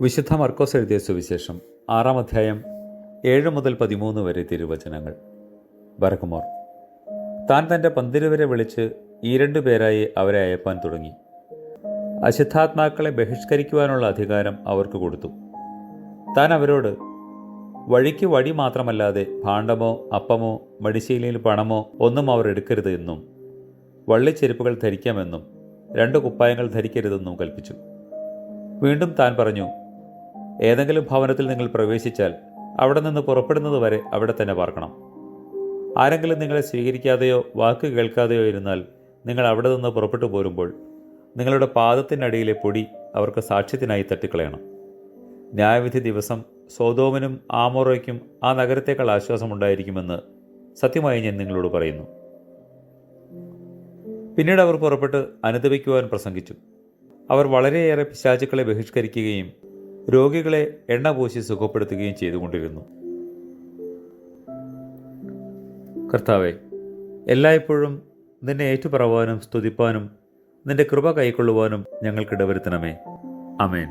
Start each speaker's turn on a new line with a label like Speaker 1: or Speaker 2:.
Speaker 1: വിശുദ്ധ മർക്കോസ് എഴുതിയ സുവിശേഷം ആറാം അധ്യായം ഏഴ് മുതൽ പതിമൂന്ന് വരെ തിരുവചനങ്ങൾ. ബർക്കുമോർ താൻ തന്റെ പന്തിരുവരെ വിളിച്ച് ഈ രണ്ടു പേരായി അവരെ അയപ്പാൻ തുടങ്ങി. അശുദ്ധാത്മാക്കളെ ബഹിഷ്കരിക്കുവാനുള്ള അധികാരം അവർക്ക് കൊടുത്തു. താൻ അവരോട് വഴിക്ക് വഴി മാത്രമല്ലാതെ ഭാണ്ഡമോ അപ്പമോ മടിശീലയിൽ പണമോ ഒന്നും അവർ എടുക്കരുത് എന്നും വള്ളിച്ചെരുപ്പുകൾ ധരിക്കാമെന്നും രണ്ട് കുപ്പായങ്ങൾ ധരിക്കരുതെന്നും കൽപ്പിച്ചു. വീണ്ടും താൻ പറഞ്ഞു ഏതെങ്കിലും ഭവനത്തിൽ നിങ്ങൾ പ്രവേശിച്ചാൽ അവിടെ നിന്ന് പുറപ്പെടുന്നത് വരെ അവിടെ തന്നെ പാർക്കണം. ആരെങ്കിലും നിങ്ങളെ സ്വീകരിക്കാതെയോ വാക്ക് കേൾക്കാതെയോ ഇരുന്നാൽ നിങ്ങൾ അവിടെ നിന്ന് പുറപ്പെട്ടു പോരുമ്പോൾ നിങ്ങളുടെ പാദത്തിനടിയിലെ പൊടി അവർക്ക് സാക്ഷ്യത്തിനായി തട്ടിക്കളയണം. ന്യായവിധി ദിവസം സോതോമിനും ആമോറയ്ക്കും ആ നഗരത്തേക്കാൾ ആശ്വാസമുണ്ടായിരിക്കുമെന്ന് സത്യമായി ഞാൻ നിങ്ങളോട് പറയുന്നു. പിന്നീട് അവർ പുറപ്പെട്ട് അനുദപിക്കുവാൻ പ്രസംഗിച്ചു. അവർ വളരെയേറെ പിശാചുക്കളെ ബഹിഷ്കരിക്കുകയും രോഗികളെ എണ്ണ പൂശി സുഖപ്പെടുത്തുകയും ചെയ്തുകൊണ്ടിരുന്നു. കർത്താവെ എല്ലായ്പ്പോഴും നിന്നെ ഏറ്റുപറവാനും സ്തുതിപ്പാനും നിന്റെ കൃപ കൈക്കൊള്ളുവാനും ഞങ്ങൾക്കിടവരുത്തണമേ അമേൻ